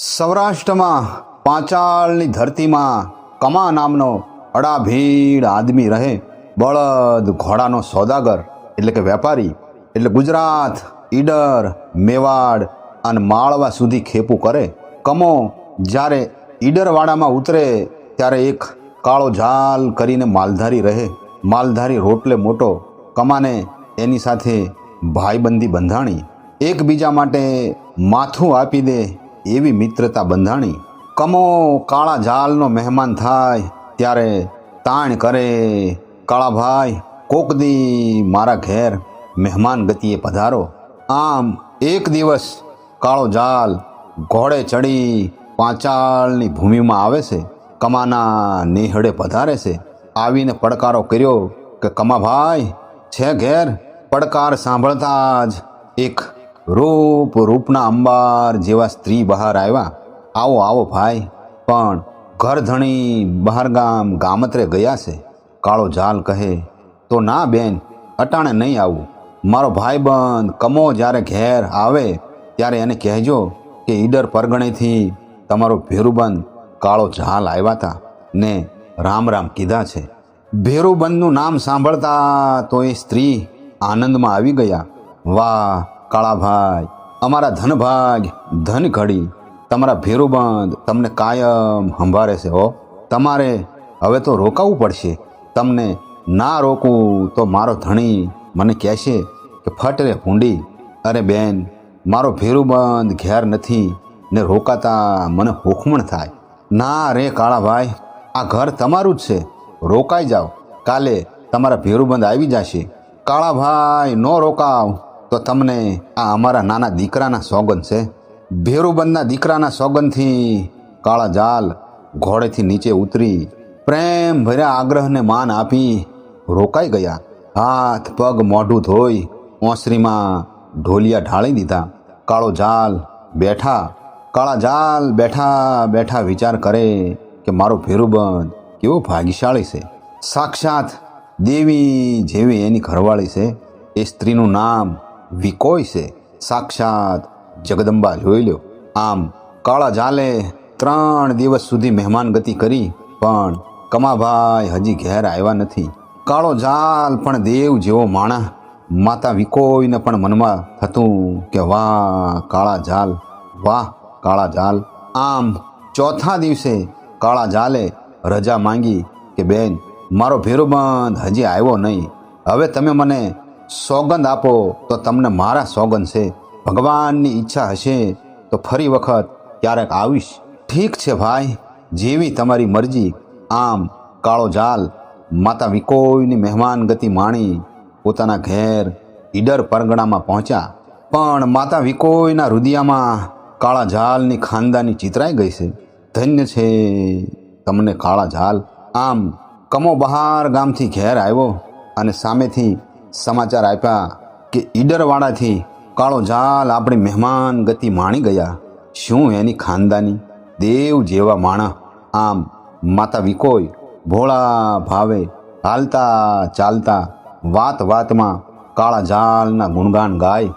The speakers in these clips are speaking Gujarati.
સૌરાષ્ટ્રમાં પાંચાળની ધરતીમાં કમા નામનો અડાભીડ આદમી રહે. બળદ ઘોડાનો સોદાગર, એટલે કે વેપારી, એટલે ગુજરાત, ઈડર, મેવાડ અને માળવા સુધી ખેપું કરે. કમો જ્યારે ઈડરવાડામાં ઉતરે, ત્યારે એક કાળો ઝાલ કરીને માલધારી રહે. માલધારી રોટલે મોટો, કમાને એની સાથે ભાઈબંધી બંધાણી. એકબીજા માટે માથું આપી દે એવી મિત્રતા બંધાણી. કમો કાળા ઝાલનો મહેમાન થાય, ત્યારે તાણ કરે કાળાભાઈ કોક દી મારા ઘેર મહેમાન ગતિએ પધારો. આમ એક દિવસ કાળો ઝાલ ઘોડે ચડી પાંચાળની ભૂમિમાં આવે છે. કમાના નેહડે પધારે છે. આવીને પડકારો કર્યો કે કમાભાઈ છે ઘેર પડકાર સાંભળતા જ એક રૂપ, રૂપના અંબાર જેવા સ્ત્રી બહાર આવ્યા. આવો આવો ભાઈ, પણ ઘર ધણી બહારગામ ગામત્રે ગયા છે. કાળો ઝાલ કહે, તો ના બેન, અટાણે નહીં આવું. મારો ભાઈબંધ કમો જ્યારે ઘેર આવે, ત્યારે એને કહેજો કે ઈડર પરગણેથી તમારો ભેરુબંધ કાળો ઝાલ આવ્યા હતા ને રામ રામ કીધા છે. ભેરુબંધનું નામ સાંભળતા તો એ સ્ત્રી આનંદમાં આવી ગયા. વાહ કાળાભાઈ, અમારા ધનભાગ ધન ઘડી, તમારા ભેરુબંધ તમને કાયમ સંભાળે છે હો. તમારે હવે તો રોકાવું પડશે. તમને ના રોકું તો મારો ધણી મને કહેશે કે ફટ રે ભૂંડી. અરે બેન, મારો ભેરુબંધ ઘેર નથી ને રોકાતા મને હોખમણ થાય. ના રે કાળાભાઈ, આ ઘર તમારું જ છે. રોકાઈ જાઓ. કાલે તમારા ભેરુબંધ આવી જશે. કાળાભાઈ, ન રોકાવ. તો તમને આ અમારા નાના દીકરાના સોગન છે. ભેરુબંધના દીકરાના સોગનથી કાળા જાલ ઘોડેથી નીચે ઉતરી પ્રેમ ભર્યા આગ્રહને માન આપી રોકાઈ ગયા. હાથ, પગ મોઢું ધોઈ ઓસરીમાં ઢોલિયા ઢાળી દીધા. કાળો જાલ બેઠા, કાળા જાલ બેઠા બેઠા વિચાર કરે કે મારો ભેરુબંધ કેવો ભાગ્યશાળી છે. સાક્ષાત દેવી જેવી એની ઘરવાળી છે. એ સ્ત્રીનું નામ વિકોય છે સાક્ષાત જગદંબા જોઈ લ્યો. આમ કાળા જાલે ત્રણ દિવસ સુધી મહેમાન ગતિ કરી, પણ કમાભાઈ હજી ઘેર આવ્યા નથી. કાળો જાલ પણ દેવ જેવો માણા. માતા વિકોઈને પણ મનમાં થતું કે વાહ, કાળા જાલ વાહ, કાળા જાલ આમ ચોથા દિવસે કાળા જાલે રજા માંગી કે બેન, મારો ભેરુબંધ હજી આવ્યો નહીં. હવે તમે મને સોગંદ આપો તો તમને મારા સોગંદ છે. ભગવાનની ઈચ્છા હશે તો ફરી વખત ક્યારેક આવીશ. ઠીક છે ભાઈ, જેવી તમારી મરજી. આમ કાળો જાલ માતા વિકોઈની મહેમાન ગતિ માણી, પોતાના ઘેર ઈડર પરગણામાં પહોંચ્યા. પણ માતા વિકોઈના રુદિયામાં કાળા ઝાલની ખાનદાની ચિતરાઈ ગઈ છે. ધન્ય છે તમને કાળા ઝાલ આમ કમો બહાર ગામથી ઘેર આવ્યો અને સામેથી સમાચાર આપ્યા કે ઈડરવાડાથી કાળો ઝાલ આપણી મહેમાન ગતિ માણી ગયા. શું એની ખાનદાની? દેવ જેવા માણા. આમ માતા વિકોય ભોળા ભાવે હાલતા ચાલતા વાત વાતમાં કાળા ઝાલના ગુણગાન ગાય.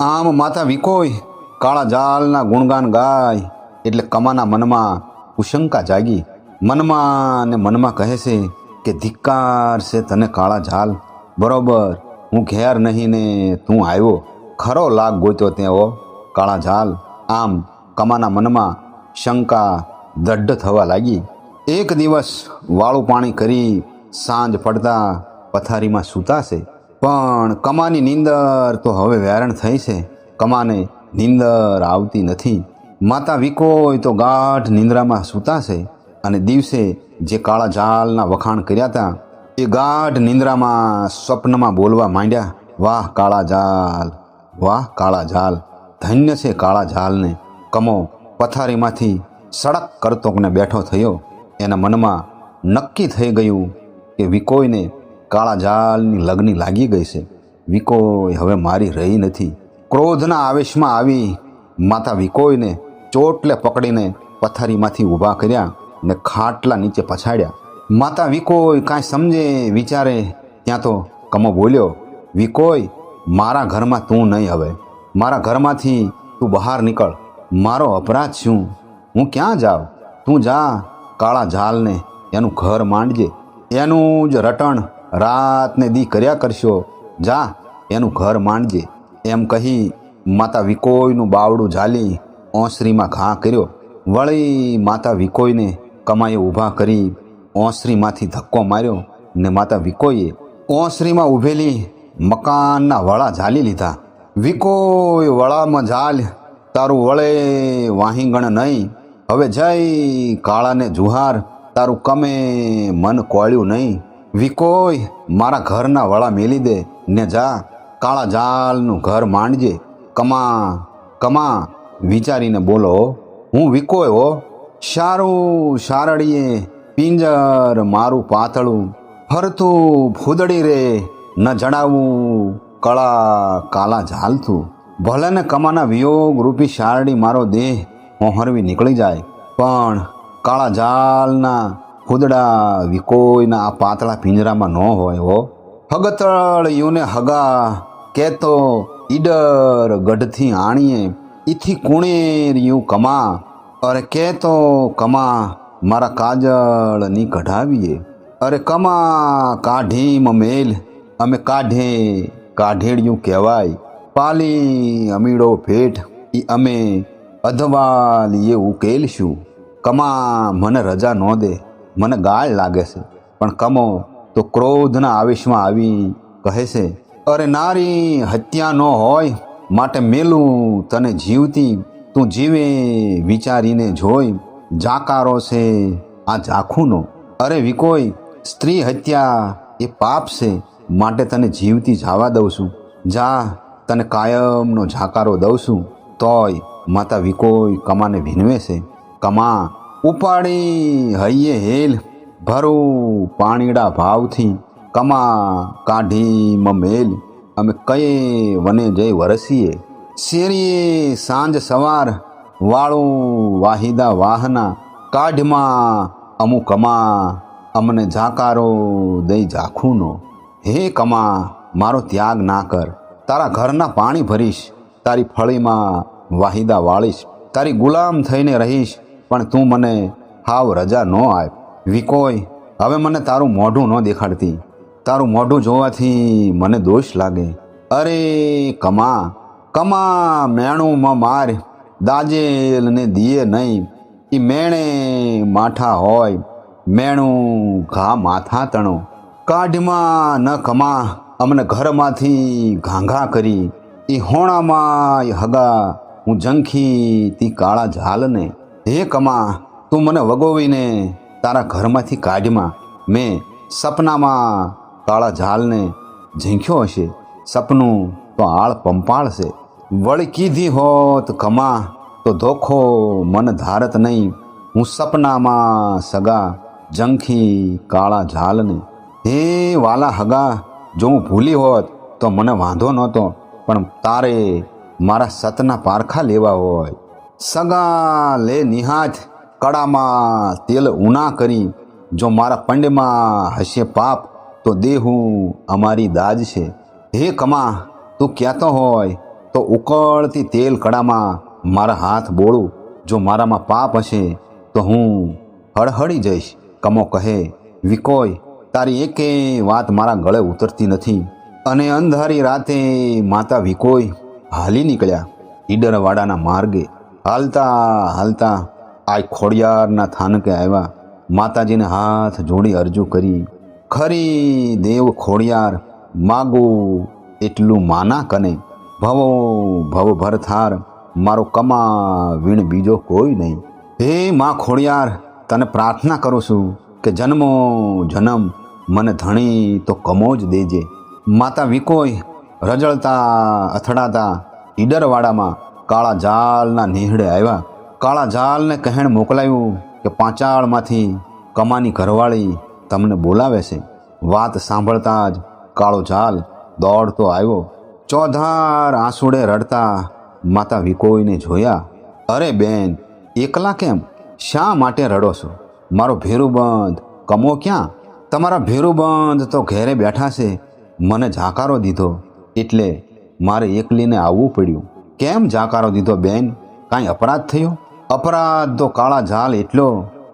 આમ માતા વિકોય કાળા ઝાલના ગુણગાન ગાય એટલે કમાના મનમાં કુશંકા જાગી. મનમાં ને મનમાં કહે છે કે ધિક્કાર છે તને કાળા ઝાલ. બરોબર. હું ઘેર નહીં ને તું આવ્યો. ખરો લાગ ગોત્યો તેઓ કાળા ઝાલ, આમ, કમાના મનમાં શંકા દઢ થવા લાગી. એક દિવસ વાળું પાણી કરી સાંજ પડતા પથારીમાં સૂતાશે. પણ કમાની નીંદર તો હવે વેરણ થઈ છે કમાને નીંદર આવતી નથી. માતા વિકોય તો ગાઢ નિંદ્રામાં સૂતાશે. અને દિવસે જે કાળા ઝાલના વખાણ કર્યા હતા એ ગાઢ નિંદ્રામાં સ્વપ્નમાં બોલવા માંડ્યા, વાહ, કાળા ઝાલ, વાહ, કાળા ઝાલ, ધન્ય છે કાળા ઝાલને. કમો પથારીમાંથી સડક કરતોકને બેઠો થયો. એના મનમાં નક્કી થઈ ગયું કે વિકોઈને કાળા ઝાલની લગ્ની લાગી ગઈ છે. વિકોય હવે મારી રહી નથી. ક્રોધના આવેશમાં આવી માતા વિકોઈને ચોટલે પકડીને પથારીમાંથી ઊભા કર્યા ને ખાટલા નીચે પછાડ્યા. માતા વિકોય કાંઈ સમજે, વિચારે, ત્યાં તો કમો બોલ્યો, વિકોય, મારા ઘરમાં તું નહીં હવે. મારા ઘરમાંથી તું બહાર નીકળ. મારો અપરાધ શું? હું ક્યાં જાઉં? તું જા, કાળા ઝાલને, એનું ઘર માંડજે. એનું જ રટણ રાતને દી કર્યા કરશો. જા, એનું ઘર માંડજે. એમ કહી માતા વિકોઈનું બાવડું ઝાલી ઓસરીમાં ઘા કર્યો. વળી માતા વિકોઈને કમાએ ઊભા કરી ઓસરીમાંથી ધક્કો માર્યો ને માતા વિકોઈએ ઓસરીમાં ઊભેલી મકાનના વળા ઝાલી લીધા. વિકોય વળામાં ઝાલ, તારું વળે વાહિંગણ નહીં. હવે જય કાળાને જુહાર, તારું કમે મન કોળ્યું નહીં. વિકોય મારા ઘરના વળા મેલી દે ને જા, કાળા જાલનું ઘર માંડજે. કમા કમા, વિચારીને બોલો. હું વિકોય હો. સારું સારડીએ પિંજર મારું પાતળું ફરતું ભૂદડી રે, ન જણાવું કળા કાલા ઝાલતું. ભલે ને કમાના વિયોગ રૂપી શારડી મારો દેહ હોહરવી નીકળી જાય. પણ કાળા ઝાલના ફૂદડા વિકોઈના આ પાતળા પિંજરામાં ન હોય હો. હગતળ યુને હગા કેતો ઈડર ગઢથી આણીએ, ઈથી કુણેર યુ કમા. અરે કેતો કમા મારા કાજળની કઢાવીએ. અરે કમા, કાઢી મેલ અમે કાઢે, કાઢેડિયું કહેવાય. પાલી અમીડો ભેટ. એ અમે અધવાલીએ ઉકેલશું. કમા, મને રજા ન દે. મને ગાળ લાગે છે. પણ કમો, તો ક્રોધના આવેશમાં આવી કહે છે, અરે નારી, હત્યા ન હોય. માટે મેલું તને જીવતી. તું જીવે વિચારીને જોઈ. જાકારો છે, આ ઝાખુનો. અરે વિકોઈ, સ્ત્રી હત્યા એ પાપ છે, માટે તને જીવતી જવા દઉં છું. જા, તને કાયમનો ઝાકારો દઉં છું. તોય માતા વિકોઈ કમાને ભીનવે છે. કમા, ઉપાડી હૈયે હેલ, ભરું પાણીડા ભાવથી. કમા કાઢી મમેલ અમે કયે વને જઈ વરસીએ. શેરીએ સાંજ સવાર વાળું વાહિદા વાહના કાઢમાં અમુક કમા અમને ઝાકારો દઈ ઝાખુનો. હે કમા, મારો ત્યાગ ના કર. તારા ઘરના પાણી ભરીશ, તારી ફળીમાં વાહિદા વાળીશ. તારી ગુલામ થઈને રહીશ, પણ તું મને હાવ રજા ન આપ. વિકોય, હવે મને તારું મોઢું ન દેખાડતી. તારું મોઢું જોવાથી મને દોષ લાગે. અરે કમા કમા મેણું માર. દાજેલ દીએ નહીં. એ મેણે માઠા હોય, મેણું ઘા માથા તણો. કાઢમાં ન કમા, અમને ઘરમાંથી ઘાંઘા કરી. એ હોણામાં હગા, હું જંખી તી કાળા ઝાલને. હે કમા, તું મને વગોવીને તારા ઘરમાંથી કાઢમાં. મેં સપનામાં કાળા ઝાલને ઝીંખ્યો હશે. સપનું તો આળ પંપાળશે. વળી કીધી હોત કમા, તો ધોખો મન ધારત નહીં. હું સપનામાં સગા જંખી કાળા ઝાલને. હે વાલા હગા, જો હું ભૂલી હોત, તો મને વાંધો નહોતો, પણ તારે મારા સતના પારખા લેવા હોય. સગા લે નિહાથ, કડામાં તેલ ઉના કરી. જો મારા પંડમાં હશે પાપ, તો દેહું અમારી દાજ છે. હે કમા, તું કહેતો હોય? તો ઉકળતી તેલ કડામાં મારા હાથ બોળું. જો મારામાં પાપ હશે, તો હું હળહળી જઈશ. કમો કહે, વિકોય, તારી એકે વાત મારા ગળે ઉતરતી નથી. અને અંધારી રાતે માતા વિકોય હાલી નીકળ્યા ઈડરવાડાના માર્ગે. હાલતા હાલતા આ ખોડિયારના થાનકે આવ્યા. માતાજીને હાથ જોડી અરજુ કરી. ખરી દેવ ખોડિયાર, માગું એટલું માના કને? ભવો, ભવ ભર થાર મારો કમા વીણ બીજો કોઈ નહીં. હે માં ખોડિયાર તને પ્રાર્થના કરું છું કે જન્મો જન્મ મને ધણી તો કમો જ દેજે. માતા વિકોય, રજળતા, અથડાતા, ઈડરવાડામાં કાળા જાલના નીહડે આવ્યા. કાળા જાલને કહેણ મોકલાયું કે પાંચાળમાંથી કમાની ઘરવાળી તમને બોલાવે છે. વાત સાંભળતા જ કાળો જાલ દોડતો આવ્યો. ચોધાર આંસુડે રડતા માતા વિકોઈને જોયા, અરે બેન, એકલા કેમ? શા માટે રડો છો? મારો ભેરુબંધ કમો ક્યાં? તમારા ભેરુબંધ તો ઘેરે બેઠા છે. મને જાકારો દીધો, એટલે મારે એકલીને આવવું પડ્યું. કેમ જાકારો દીધો બેન? કાંઈ અપરાધ થયો? અપરાધ તો કાળા ઝાલ એટલો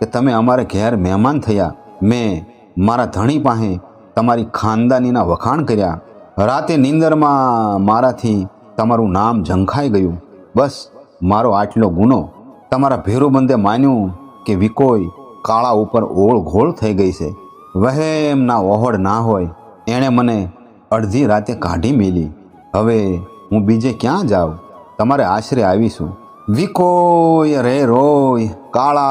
કે તમે અમારે ઘેર મહેમાન થયા. મેં મારા ધણી પાસે તમારી ખાનદાનીના વખાણ કર્યા. રાતે નીંદરમાં મારાથી તમારું નામ ઝંખાઈ ગયું. બસ, મારો આટલો ગુનો. તમારા ભેરુબંધે માન્યું કે વિકોઈ કાળા ઉપર ઓળઘોળ થઈ ગઈ છે. વહેમના ઓહડ ના હોય. એણે મને અડધી રાતે કાઢી મેલી. હવે હું બીજે ક્યાં જાઉં? તમારે આશરે આવીશું. વિકોય રે રોય કાળા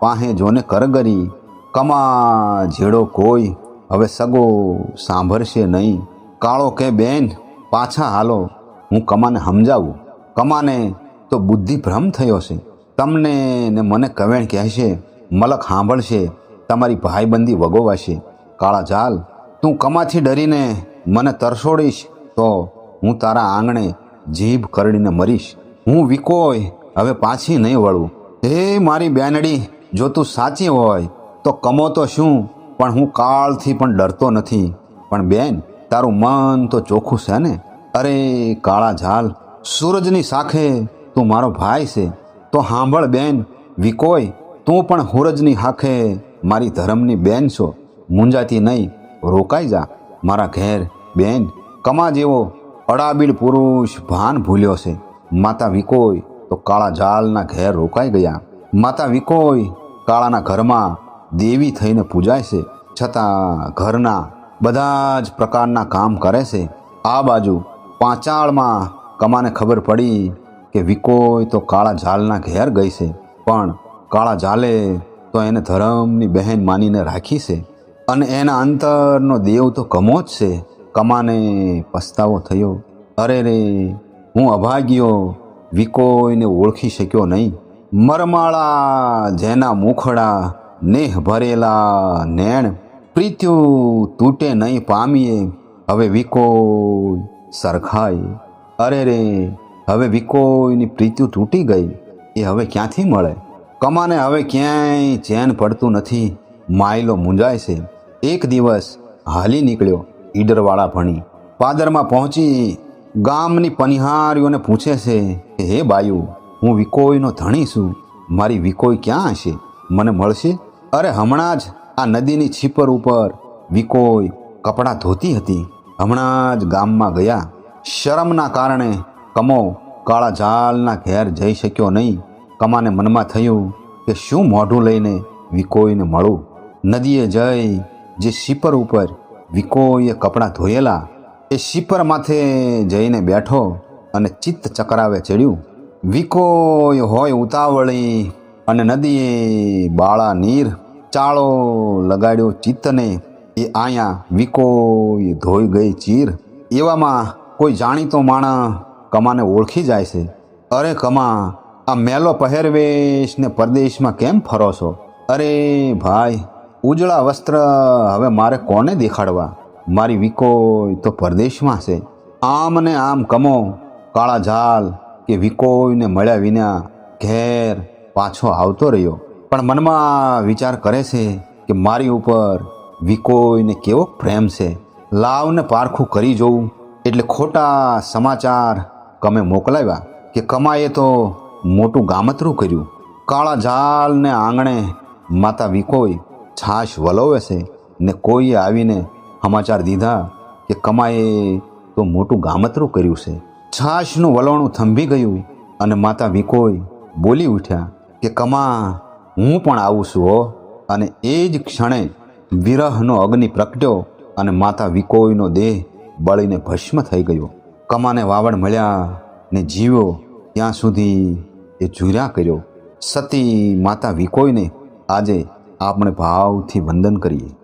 પાહે જોને કરગરી. કમા ઝેડો કોઈ. હવે સગો સાંભળશે નહીં. કાળો કે બેન, પાછા હાલો, હું કમાને સમજાવું. કમાને તો બુદ્ધિ ભ્રમ થયો છે. તમને ને મને કવેણ કહેશે મલક સાંભળશે, તમારી ભાઈબંધી વગોવાશે. કાળા જાલ, તું કમાથી ડરીને મને તરસોડીશ, તો હું તારા આંગણે જીભ કરડીને મરીશ. હું વિકોય, હવે પાછી નહીં વળું. હે મારી બેનડી, જો તું સાચી હોય, તો કમો તો શું? પણ હું કાળથી પણ ડરતો નથી. પણ બેન તારું મન તો ચોખ્ખું છે ને? અરે, કાળા ઝાલ, સૂરજની સાખે તું મારો ભાઈ છે. તો સાંભળ બેન, વિકોય, તું પણ હુરજની હાખે મારી ધર્મની બેન છો. મૂંઝાતી નહીં, રોકાઈ જા. મારા ઘેર, બેન, કમા જેવો અડાબીડ પુરુષ ભાન ભૂલ્યો છે. માતા વિકોય તો કાળા ઝાલના ઘેર રોકાઈ ગયા. માતા વિકોય કાળાના ઘરમાં દેવી થઈને પૂજાય છે. છતાં ઘરના બધા જ પ્રકારના કામ કરે છે. આ બાજુ પાંચાળમાં કમાને ખબર પડી કે વિકોય તો કાળા ઝાલના ઘેર ગઈ છે. પણ કાળા ઝાલે તો એને ધર્મની બહેન માનીને રાખી છે. અને એના અંતરનો દેવ તો કમો જ છે. કમાને પસ્તાવો થયો. અરે રે, હું અભાગ્યો વિકોઈને ઓળખી શક્યો નહીં. મરમાળા, જેના મુખડા, નેહ ભરેલા નેણ પ્રીત્યુ તૂટે નહીં, પામીએ, હવે વિકોય સરખાય અરે રે, હવે વિકોયની પ્રીત્યુ તૂટી ગઈ, એ હવે ક્યાંથી મળે? કમાને હવે ક્યાંય ચેન પડતું નથી, માયલો મૂંઝાય છે. એક દિવસ હાલી નીકળ્યો ઈડરવાળા ભણી. પાદરમાં પહોંચી ગામની પનિહારીઓને પૂછે છે કે, હે બાયુ, હું વિકોઈનો ધણી છું, મારી વિકોઈ ક્યાં હશે? મને મળશે? અરે, હમણાં જ આ નદીની છીપર ઉપર વિકોઈ કપડાં ધોતી હતી. હમણાં જ ગામમાં ગયા. શરમના કારણે કમો કાળા ઝાલના ઘેર જઈ શક્યો નહીં. કમાને મનમાં થયું કે શું મોઢું લઈને વિકોઈને મળું? નદીએ જઈ જે શીપર ઉપર વિકોઈએ કપડાં ધોયેલા, એ શીપર માથે જઈને બેઠો અને ચિત્ત ચકરાવે ચડ્યું. વિકોય હોય ઉતાવળી અને નદીએ બાળા નીર ચાળો લગાડ્યો ચિત્તને એ આયા વિકોય ધોઈ ગઈ ચીર. એવામાં કોઈ જાણીતો માણસ કમાને ઓળખી જાય છે. અરે કમા, આ મેલો પહેરવેશ ને પરદેશમાં કેમ ફરો છો? અરે ભાઈ, ઉજળા વસ્ત્ર હવે મારે કોને દેખાડવા? મારી વિકોય તો પરદેશમાં છે. આમ ને આમ કમો, કાળા ઝાલ કે વિકોયને મળ્યા વિના ઘેર પાછો આવતો રહ્યો. પણ મનમાં વિચાર કરે છે કે મારી ઉપર વિકોઈને કેવો પ્રેમ છે? લાવને પારખું કરી જોઉં એટલે ખોટા સમાચાર કમે મોકલાવ્યા કે કમાએ તો મોટું ગામતરું કર્યું. કાળા ઝાલને આંગણે માતા વિકોય છાશ વલોવે છે ને કોઈએ આવીને સમાચાર દીધા કે કમાએ તો મોટું ગામતરું કર્યું છે. છાશનું વલોણું થંભી ગયું અને માતા વિકોય બોલી ઉઠ્યા કે કમા હું પણ આવું છું હો. અને એ જ ક્ષણે વિરહનો અગ્નિ પ્રગટ્યો અને માતા વિકોઈનો દેહ બળીને ભસ્મ થઈ ગયો. કમાને વાવડ મળ્યા ને જીવ્યો ત્યાં સુધી એ ઝૂર્યા કર્યો. સતી માતા વિકોઈને આજે આપણે ભાવથી વંદન કરીએ.